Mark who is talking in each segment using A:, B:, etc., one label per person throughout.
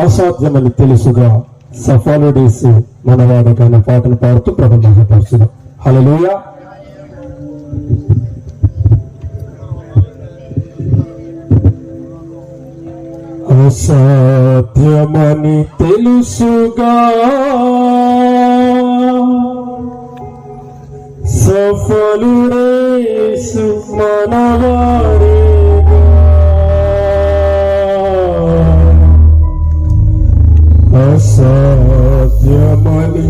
A: అసాధ్యమని తెలుసుగా. సఫాలుడేసి మనవాడకైన పాటలు పాడుతూ ప్రభు మహిపరుచుదాం హలలుయా అసాధ్యమని తెలుసుగా. సఫలుడేసు మనవాడే అసాధ్యమని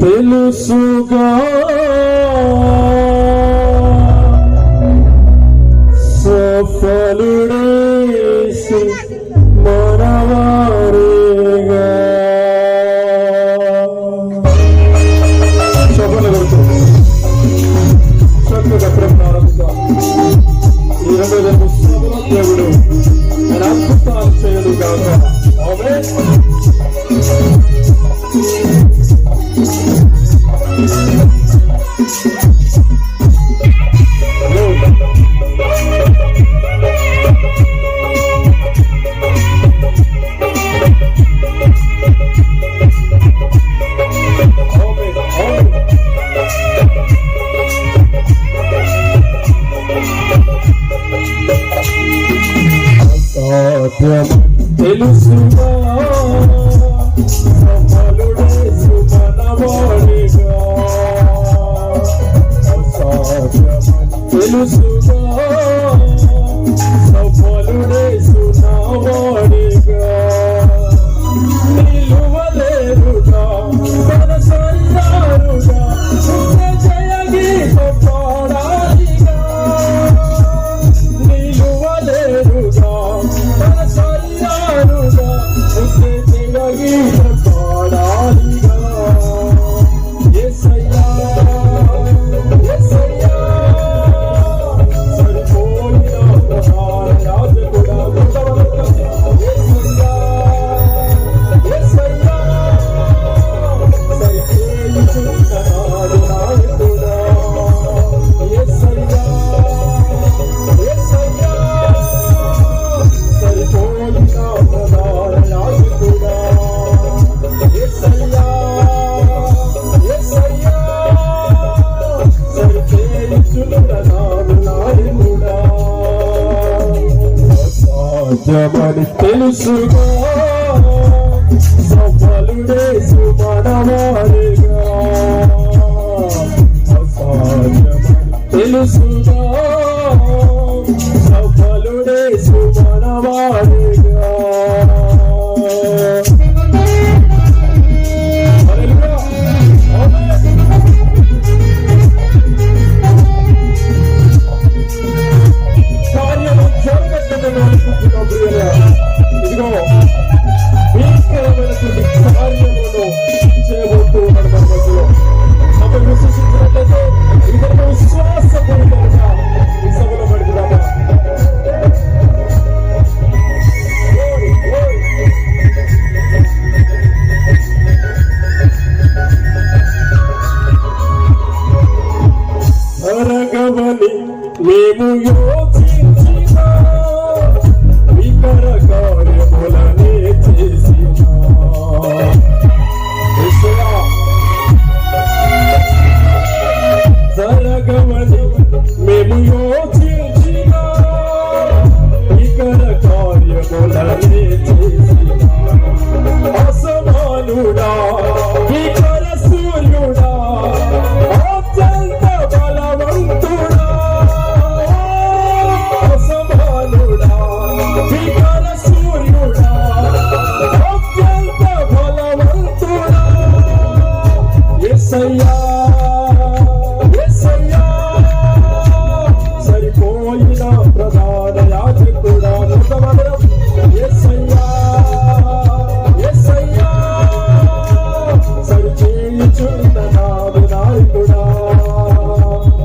A: తెలుసుగా. Jesus, నిజమని తెలుసుకో. సఫలుడే సుమనవాడు మేము యోచించిన వికర కార్యములనే చేసిన జరగమని మేము యో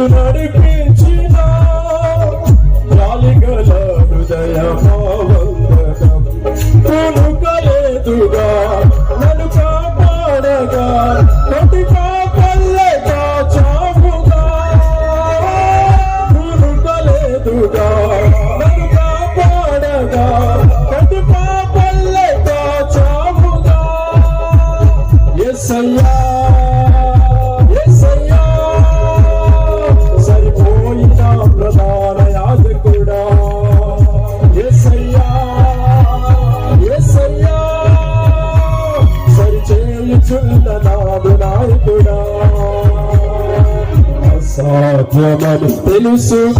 A: నన్ను నడిపించిన జాలిగల హృదయమావందనం తను కలేదుగా నన్ను కాపాడగా నటి కాపల్లెగా చాపుగా తను కలేదుగా Sabe, não pelo seu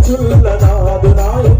A: చల్లనాదు నాయ